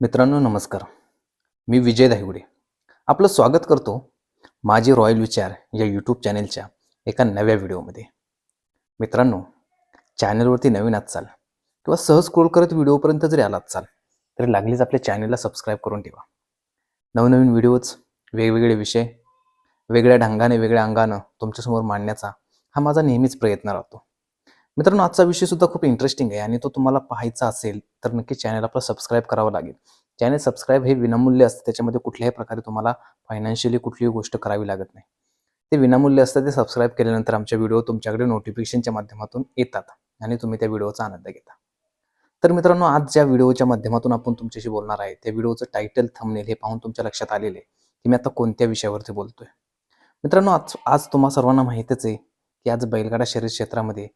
मित्रांनो नमस्कार. मी विजय धायगुडे आपलं स्वागत करतो माझे रॉयल विचार या यूट्यूब चॅनेलच्या एका नव्या व्हिडिओमध्ये. मित्रांनो चॅनलवरती नवीन असाल किंवा सहज स्क्रोल करत व्हिडिओपर्यंत जरी आला चाल तरी लागलीच आपल्या चॅनलला सबस्क्राईब करून ठेवा. नवनवीन व्हिडिओज वेगवेगळे विषय वेगळ्या ढंगाने वेगळ्या अंगानं तुमच्यासमोर मांडण्याचा हा माझा नेहमीच प्रयत्न राहतो. मित्रांनो आजचा विषय सुद्धा खूप इंटरेस्टिंग आहे आणि तो तुम्हाला पाहायचा असेल तर नक्की चॅनल आपला सबस्क्राईब करावं लागेल. चॅनल सबस्क्राईब हे विनामूल्य असतं त्याच्यामध्ये कुठल्याही प्रकारे तुम्हाला फायनान्शियली कुठलीही गोष्ट करावी लागत नाही. ते विनामूल्य असतं ते सबस्क्राईब केल्यानंतर आमच्या व्हिडिओ तुमच्याकडे नोटिफिकेशनच्या माध्यमातून येतात आणि तुम्ही त्या व्हिडिओचा आनंद घेता. तर मित्रांनो आज ज्या व्हिडिओच्या माध्यमातून आपण तुमच्याशी बोलणार आहे त्या व्हिडिओचं टायटल थंबनेल हे पाहून तुमच्या लक्षात आलेले आहे की मी आता कोणत्या विषयावरती बोलतोय. मित्रांनो आज आज तुम्हा सर्वांना माहितच आहे की आज बैलगाडा शर्यत क्षेत्रामध्ये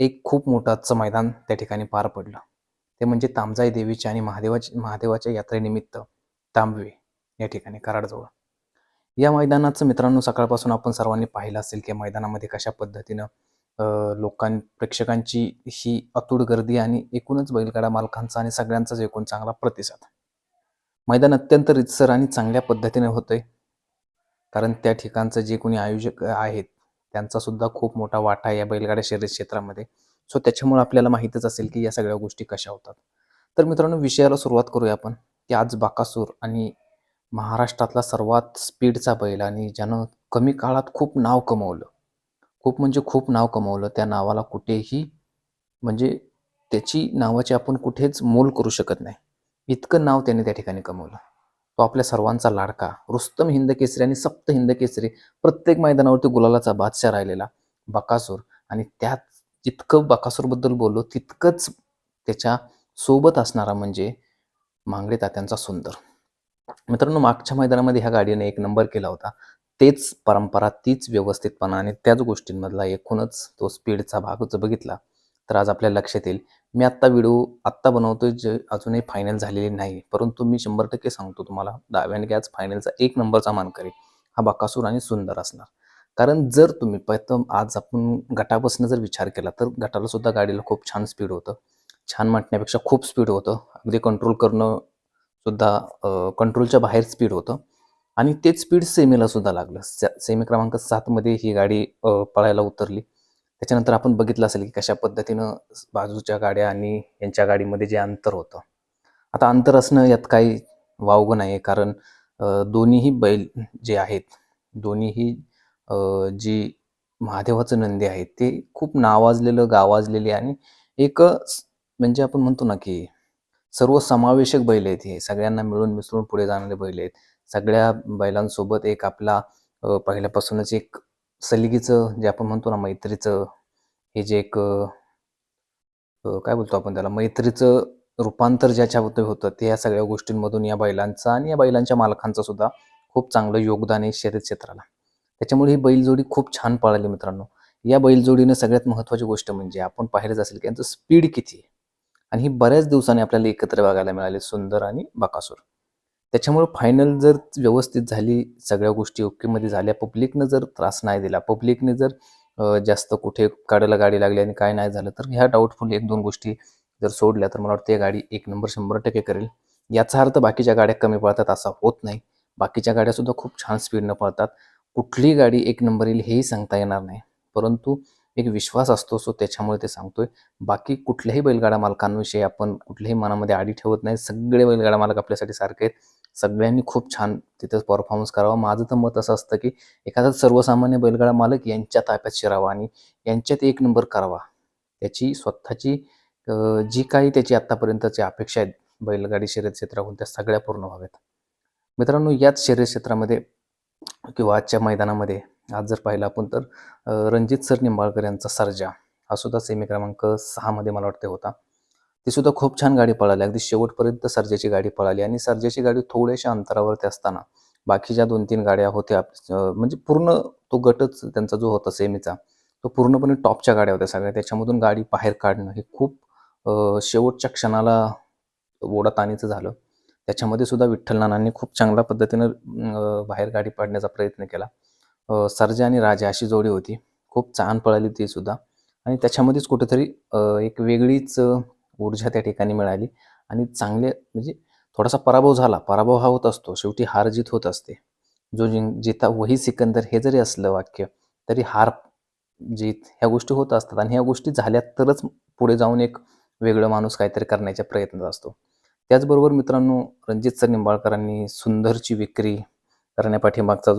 एक खूप मोठं आजचं मैदान त्या ठिकाणी पार पडलं. ते म्हणजे तामजाई देवीच्या आणि महादेवाच्या महादेवाच्या यात्रेनिमित्त तांबवे या ठिकाणी कराडजवळ. या मैदानाचं मित्रांनो सकाळपासून आपण सर्वांनी पाहिलं असेल की मैदानामध्ये कशा पद्धतीनं लोकां प्रेक्षकांची ही अतुट गर्दी आणि एकूणच बैलगाडा मालकांचा आणि सगळ्यांचाच एकूण चांगला प्रतिसाद. मैदान अत्यंत रितसर आणि चांगल्या पद्धतीने होतंय. कारण त्या ठिकाणचं जे कोणी आयोजक आहेत त्यांचा सुद्धा खूप मोठा वाटा या बैलगाड्या शर्यत क्षेत्रामध्ये. सो त्याच्यामुळे आपल्याला माहीतच असेल की या सगळ्या गोष्टी कशा होतात. तर मित्रांनो विषयाला सुरुवात करूया आपण की आज बाकासूर आणि महाराष्ट्रातला सर्वात स्पीडचा बैल आणि ज्यानं कमी काळात खूप नाव कमवलं. खूप म्हणजे खूप नाव कमवलं त्या नावाला कुठेही म्हणजे त्याची नावाची आपण कुठेच मोल करू शकत नाही. इतकं नाव त्याने त्या ठिकाणी कमवलं. तो आपल्या सर्वांचा लाडका. रुस्तम हिंद केसरी आणि सप्त हिंद केसरी प्रत्येक मैदानावरती गुलालाचा बादशाह राहिलेला बकासूर. आणि त्यात जितकं बकासूरबद्दल बोललो तितकंच त्याच्या सोबत असणारा म्हणजे मांगडे तात्यांचा सुंदर. मित्रांनो मागच्या मैदानामध्ये ह्या गाडीने एक नंबर केला होता. तेच परंपरा तीच व्यवस्थितपणा आणि त्याच गोष्टींमधला एकूणच तो स्पीडचा भाग बघितला तर आज आपल्या लक्षात येईल. मी आत्ता व्हिडिओ आत्ता बनवतो जे अजूनही फायनल झालेली नाही परंतु मी शंभर टक्के सांगतो तुम्हाला दाव्याने की आज फायनलचा एक नंबरचा मानकरी हा बकासूर आणि सुंदर असणार. कारण जर तुम्ही प्रथम आज आपण गटापासून जर विचार केला तर गटाला सुद्धा गाडीला खूप छान स्पीड होतं. छान म्हटण्यापेक्षा खूप स्पीड होतं. अगदी कंट्रोल करणं सुद्धा कंट्रोलच्या बाहेर स्पीड होतं. आणि तेच स्पीड सेमीला सुद्धा लागलं. से- सेमी क्रमांक सातमध्ये ही गाडी पळायला उतरली. त्याच्यानंतर आपण बघितलं असेल की कशा पद्धतीनं बाजूच्या गाड्या आणि यांच्या गाडीमध्ये जे अंतर होतं. आता अंतर असणं यात काही वावगं नाही आहे कारण दोन्हीही बैल जे आहेत दोन्हीही जी महादेवाचं नंदी आहे ते खूप नावाजलेलं गावाजलेले आणि एक म्हणजे आपण म्हणतो ना की सर्व समावेशक बैल आहेत हे. सगळ्यांना मिळून मिसळून पुढे जाणारे बैल आहेत. सगळ्या बैलांसोबत एक आपला पहिल्यापासूनच एक सलिगीचं जे आपण म्हणतो ना मैत्रीचं हे जे एक काय बोलतो आपण त्याला? मैत्रीचं रूपांतर ज्याच्याबद्दल होतं ते या सगळ्या गोष्टींमधून या बैलांचं आणि या बैलांच्या मालकांचं सुद्धा खूप चांगलं योगदान आहे शर्यत क्षेत्राला. त्याच्यामुळे ही बैलजोडी खूप छान पळाली मित्रांनो. या बैलजोडीनं सगळ्यात महत्त्वाची गोष्ट म्हणजे आपण पाहिलंच असेल की यांचं स्पीड किती आहे. आणि ही बऱ्याच दिवसांनी आपल्याला एकत्र बघायला मिळाले सुंदर आणि बकासूर. त्याच्यामुळे फायनल जर व्यवस्थित झाली सगळ्या गोष्टी ओकेमध्ये झाल्या पब्लिकनं जर त्रास नाही दिला पब्लिकने जर जास्त कुठे काढायला गाडी लागली आणि काय नाही झालं तर ह्या डाऊटफुल एक दोन गोष्टी जर सोडल्या तर मला वाटतं या गाडी एक नंबर शंभर टक्के करेल. याचा अर्थ बाकीच्या गाड्या कमी पळतात असा होत नाही. बाकीच्या गाड्यासुद्धा खूप छान स्पीडनं पळतात. कुठली गाडी एक नंबर येईल हेही सांगता येणार नाही. परंतु एक विश्वास असतो सो त्याच्यामुळे ते सांगतोय. बाकी कुठल्याही बैलगाडा मालकांविषयी आपण कुठल्याही मनामध्ये आडी ठेवत नाही. सगळे बैलगाडा मालक आपल्यासाठी सारखे आहेत. सगळ्यांनी खूप छान तिथं परफॉर्मन्स करावा. माझं तर मत असं असतं की एखादा सर्वसामान्य बैलगाडा मालक यांच्या ताब्यात शिरावा आणि यांच्यात एक नंबर करावा. त्याची स्वतःची जी काही त्याची आत्तापर्यंतची अपेक्षा आहेत बैलगाडी शर्यत क्षेत्राहून त्या सगळ्या पूर्ण व्हाव्यात. मित्रांनो याच शर्यत क्षेत्रामध्ये किंवा आजच्या मैदानामध्ये आज जर पाहिलं आपण तर रणजित सर निंबाळकर यांचा सर्जा हा सुद्धा सेमी क्रमांक सहामध्ये मला वाटते होता. ती सुद्धा खूप छान गाडी पळाली. अगदी शेवटपर्यंत सर्जेची गाडी पळाली आणि सर्जेची गाडी थोड्याशा अंतरावरती असताना बाकीच्या दोन तीन गाड्या होत्या म्हणजे पूर्ण तो गटच त्यांचा जो होता सेमीचा तो पूर्णपणे टॉपच्या गाड्या होत्या सगळ्या. त्याच्यामधून गाडी बाहेर काढणं हे खूप शेवटच्या क्षणाला ओढाताणीचं झालं. त्याच्यामध्ये सुद्धा विठ्ठल नानांनी खूप चांगल्या पद्धतीनं बाहेर गाडी पाडण्याचा प्रयत्न केला. सरजा आणि राजा अशी जोडी होती. खूप छान पळाली ती सुद्धा. आणि त्याच्यामध्येच कुठेतरी एक वेगळीच ऊर्जा त्या ठिकाणी मिळाली. आणि चांगले म्हणजे थोडासा पराभव झाला. पराभव हा होत असतो. शेवटी हार जीत होत असते. जो जिं जिता वही सिकंदर हे जरी असलं वाक्य तरी हार जीत ह्या गोष्टी होत असतात. आणि ह्या गोष्टी झाल्या तरच पुढे जाऊन एक वेगळं माणूस काहीतरी करण्याच्या प्रयत्नात असतो. त्याचबरोबर मित्रांनो रणजित सर निंबाळकरांनी सुंदरची विक्री करण्यापाठीमागचा जो